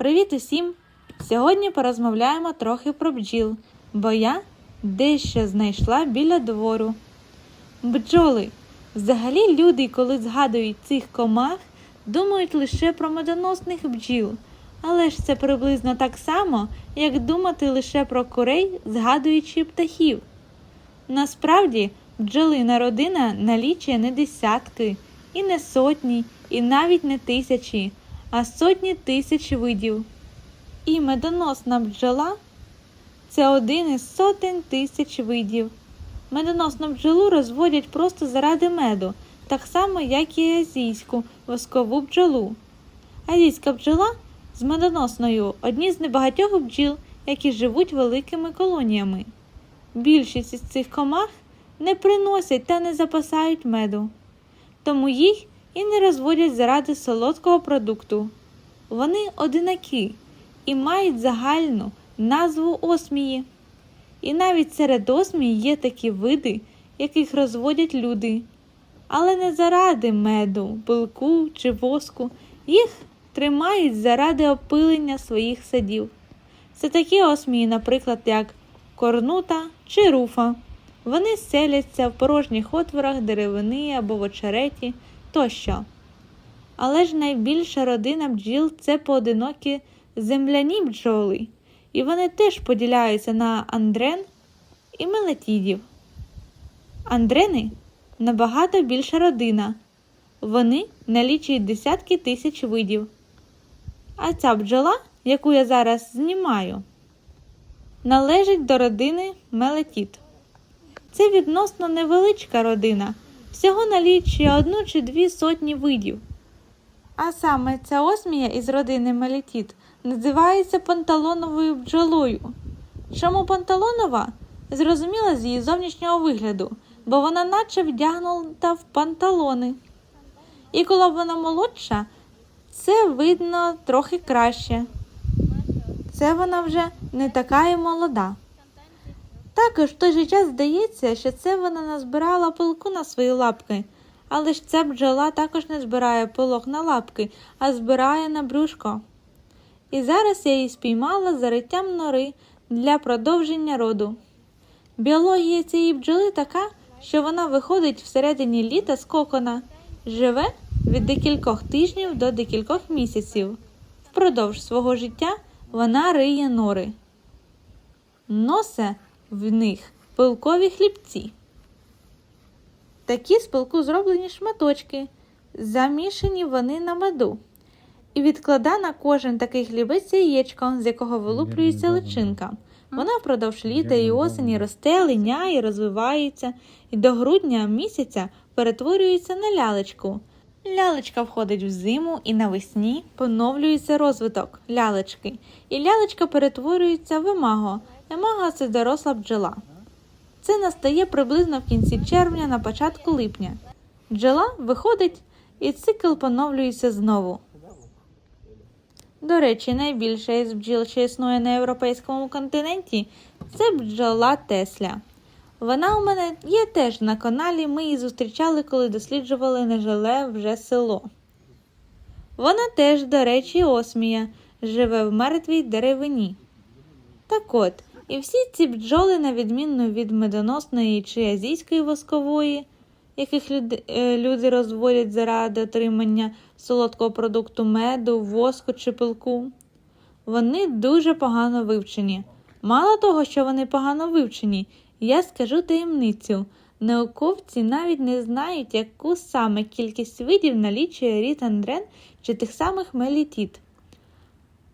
Привіт усім! Сьогодні порозмовляємо трохи про бджіл, бо я дещо знайшла біля двору. Бджоли. Взагалі люди, коли згадують цих комах, думають лише про медоносних бджіл. Але ж це приблизно так само, як думати лише про курей, згадуючи птахів. Насправді, бджолина родина налічує не десятки, і не сотні, і навіть не тисячі, а сотні тисяч видів. І медоносна бджола це один із сотень тисяч видів. Медоносну бджолу розводять просто заради меду, так само, як і азійську воскову бджолу. Азійська бджола з медоносною одні з небагатьох бджіл, які живуть великими колоніями. Більшість із цих комах не приносять та не запасають меду, тому їх і не розводять заради солодкого продукту. Вони одинакі і мають загальну назву осмії. І навіть серед осмій є такі види, яких розводять люди. Але не заради меду, пилку чи воску, їх тримають заради опилення своїх садів. Це такі осмії, наприклад, як корнута чи руфа. Вони селяться в порожніх отворах деревини або в очереті тощо. Але ж найбільша родина бджіл це поодинокі земляні бджоли, і вони теж поділяються на андрен і мелетідів. Андрени набагато більша родина. Вони налічують десятки тисяч видів. А ця бджола, яку я зараз знімаю, належить до родини мелетіт. Це відносно невеличка родина, всього налічує одну чи дві сотні видів. А саме ця осмія із родини мелетіт називається панталоновою бджолою. Чому панталонова? Зрозуміла з її зовнішнього вигляду, бо вона наче вдягнута в панталони. І коли вона молодша, це видно трохи краще. Це вона вже не така і молода. Також в той же час здається, що це вона назбирала пилку на свої лапки, але ж ця бджола також не збирає пилок на лапки, а збирає на брюшко. І зараз я її спіймала за риттям нори для продовження роду. Біологія цієї бджоли така, що вона виходить всередині літа з кокона, живе від декількох тижнів до декількох місяців. Впродовж свого життя вона риє нори. Носе в них пилкові хлібці. Такі з пилку зроблені шматочки, замішані вони на меду. І відклада на кожен такий хлібець яєчко, з якого вилуплюється личинка. Вона впродовж літа і осені росте, линяє, розвивається і до грудня місяця перетворюється на лялечку. Лялечка входить в зиму і навесні поновлюється розвиток лялечки, і лялечка перетворюється в емаго. Емаго – це доросла бджола. Це настає приблизно в кінці червня на початку липня. Бджола виходить і цикл поновлюється знову. До речі, найбільша із бджіл, що існує на європейському континенті, це бджола Тесля. Вона у мене є теж на каналі, ми її зустрічали, коли досліджували нежиле вже село. Вона теж, до речі, осмія, живе в мертвій деревині. Так от, і всі ці бджоли, на відміну від медоносної чи азійської воскової, яких люди, е, люди розводять заради отримання солодкого продукту меду, воску чи пилку, вони дуже погано вивчені. Мало того, що вони погано вивчені, я скажу таємницю. Науковці навіть не знають, яку саме кількість видів налічує рід чи тих самих мелітіт.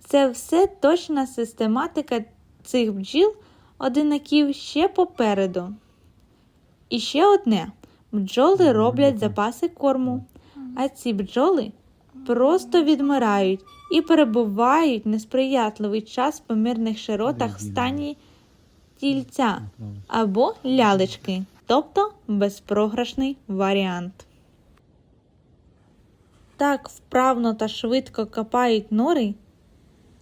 Це все точна систематика цих бджіл одинаків ще попереду. І ще одне: бджоли роблять запаси корму, а ці бджоли просто відмирають і перебувають несприятливий час в помірних широтах в стані тільця або лялечки, тобто безпрограшний варіант. Так вправно та швидко копають нори,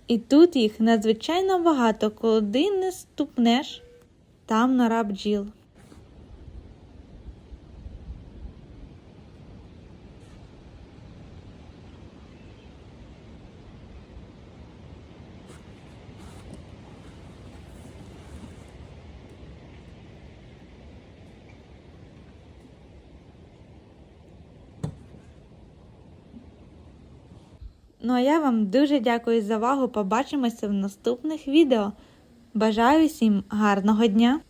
і тут їх надзвичайно багато, коли не ступнеш, там нора бджіл. Ну а я вам дуже дякую за увагу. Побачимося в наступних відео. Бажаю всім гарного дня!